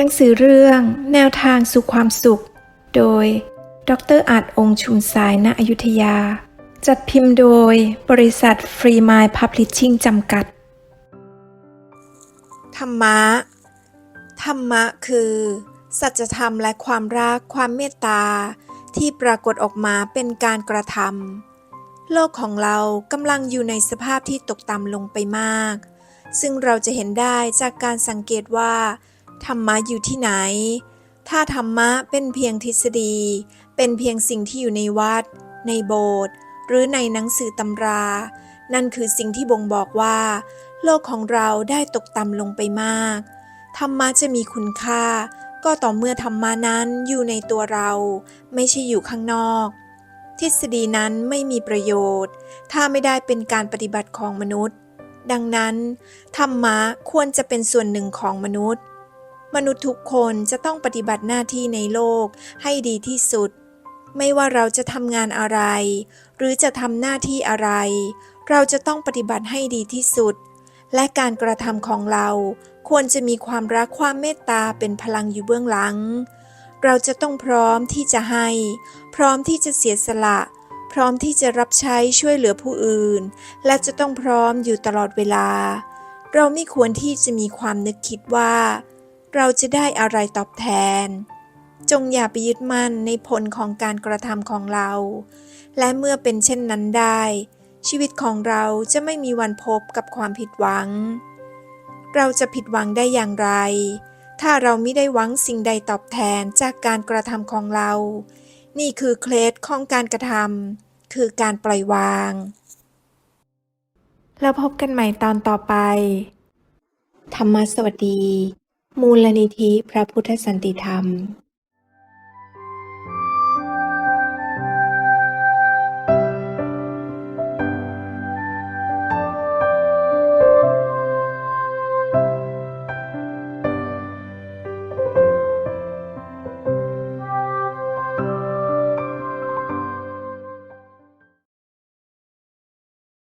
หนังสือเรื่องแนวทางสู่ความสุข โดย ดรอาจองค์ชุมสายณอยุธยา จัดพิมพ์โดยบริษัทฟรีมายพับลิชชิ่งจำกัด ธรรมะ ธรรมะคือ สัจธรรมและความรักความเมตตา ที่ปรากฏออกมาเป็นการกระทำโลกของเรากำลังอยู่ในสภาพที่ตกต่ำลงไปมาก ซึ่งเราจะเห็นได้จากการสังเกตว่า ธรรมะอยู่ที่ไหน ถ้าธรรมะเป็นเพียงทฤษฎี เป็นเพียงสิ่งที่อยู่ในวัด ในโบสถ์หรือในหนังสือตำรา นั่นคือสิ่งที่บ่งบอกว่า โลกของเราได้ตกต่ำลงไปมาก ธรรมะจะมีคุณค่า ก็ต่อเมื่อธรรมะนั้นอยู่ในตัวเรา ไม่ใช่อยู่ข้างนอก ทฤษฎีนั้นไม่มีประโยชน์ ถ้าไม่ได้เป็นการปฏิบัติของมนุษย์ ดังนั้น ธรรมะควรจะเป็นส่วนหนึ่งของมนุษย์ มนุษย์ทุกคนจะต้องปฏิบัติหน้าที่ในโลกให้ดีที่สุด ไม่ว่าเราจะทำงานอะไร หรือจะทำหน้าที่อะไร เราจะต้องปฏิบัติให้ดีที่สุด และการกระทำของเรา ควรจะมีความรักความเมตตาเป็นพลังอยู่เบื้องหลัง เราจะต้องพร้อมที่จะให้ พร้อมที่จะเสียสละ พร้อมที่จะรับใช้ช่วยเหลือผู้อื่น และจะต้องพร้อมอยู่ตลอดเวลา เราไม่ควรที่จะมีความนึกคิดว่า เราจะได้อะไรตอบแทน จงอย่าไปยึดมั่นในผลของการกระทำของเรา และเมื่อเป็นเช่นนั้นได้ ชีวิตของเราจะไม่มีวันพบกับความผิดหวัง เราจะผิดหวังได้อย่างไร ถ้าเราไม่ได้หวังสิ่งใดตอบแทนจากการกระทำของเรา นี่คือเคล็ดของการกระทำคือการปล่อยวาง แล้วพบกันใหม่ตอนต่อไป ธรรมะสวัสดี มูลนิธิพระพุทธสันติธรรม